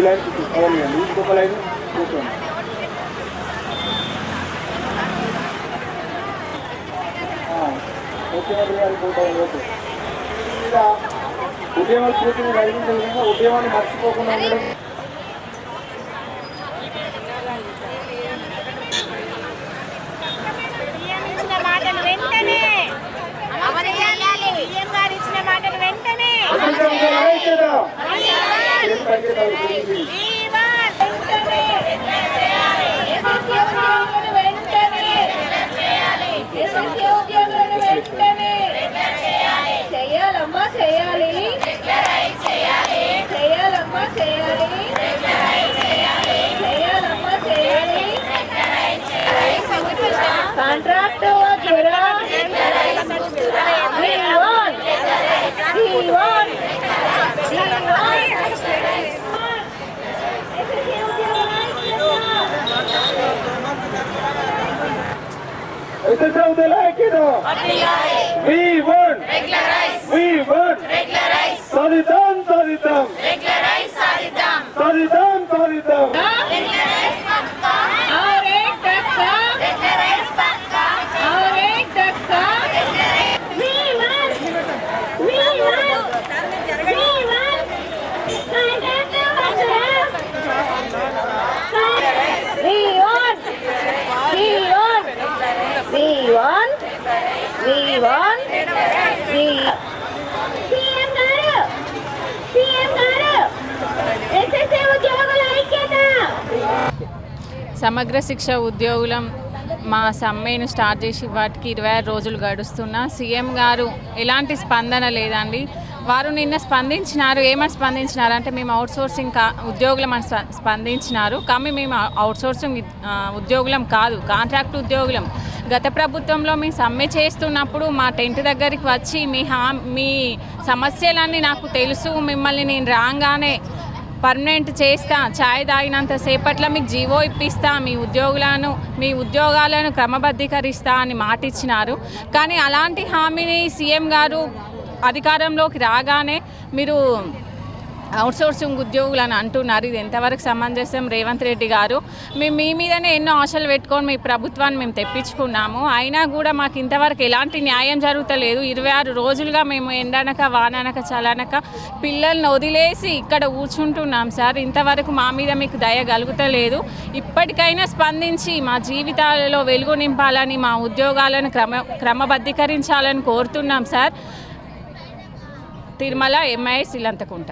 ఈ లైన్ కూర్చోండి ఇంకొక లైన్ కూర్చోండి ముఖ్యమంత్రి గారి ఫోటో ఓకే ఇక ఉద్యమాలు రైలు విధంగా ఉద్యమాన్ని మర్చిపోకుండా ఉండడం. Contrato llorón, Ribón, Ribón, Ribón. Este es el de la equidad. We won. Declaráis. We won. Declaráis. Solidam, solidam. Declaráis. ఉద్యోగుల ఐక్యత. సమగ్ర శిక్ష ఉద్యోగులం మా సమ్మెను స్టార్ట్ చేసి వాటికి ఇరవై ఆరు రోజులు గడుస్తున్నా. సీఎం గారు ఎలాంటి స్పందన లేదండి. వారు నిన్న స్పందించినారు ఏమని స్పందించినారు? అంటే మేము అవుట్ సోర్సింగ్ కా ఉద్యోగులం అని స్ప- స్పందించినారు. కానీ మేము అవుట్ సోర్సింగ్ ఉద్యోగులం కాదు కాంట్రాక్ట్ ఉద్యోగులం. గత ప్రభుత్వంలో మేము సమ్మె చేస్తున్నప్పుడు మా టెంట్ దగ్గరికి వచ్చి మీ హా మీ సమస్యలన్నీ నాకు తెలుసు మిమ్మల్ని నేను రాగానే పర్మనెంట్ చేస్తా ఛాయ్ తాగినంత సేపట్లో మీకు జీవో ఇప్పిస్తా మీ ఉద్యోగులను మీ ఉద్యోగాలను క్రమబద్ధీకరిస్తా అని మాటిచ్చినారు. కానీ అలాంటి హామీని సీఎం గారు అధికారంలోకి రాగానే మీరు అవుట్సోర్సింగ్ ఉద్యోగులు అని అంటున్నారు. ఇది ఎంతవరకు సమంజసం? రేవంత్ రెడ్డి గారు మేము మీ మీదనే ఎన్నో ఆశలు పెట్టుకొని మీ ప్రభుత్వాన్ని మేము తెప్పించుకున్నాము. అయినా కూడా మాకు ఇంతవరకు ఎలాంటి న్యాయం జరుగుతలేదు. ఇరవై ఆరు రోజులుగా మేము ఎండనక వాననక చలనక పిల్లల్ని వదిలేసి ఇక్కడ కూర్చుంటున్నాం సార్. ఇంతవరకు మా మీద మీకు దయ కలుగుతలేదు. ఇప్పటికైనా స్పందించి మా జీవితాలలో వెలుగు నింపాలని మా ఉద్యోగాలను క్రమ క్రమబద్ధీకరించాలని కోరుతున్నాం సార్. తిరుమల ఎంఐఎస్ ఇల్లంతకుంట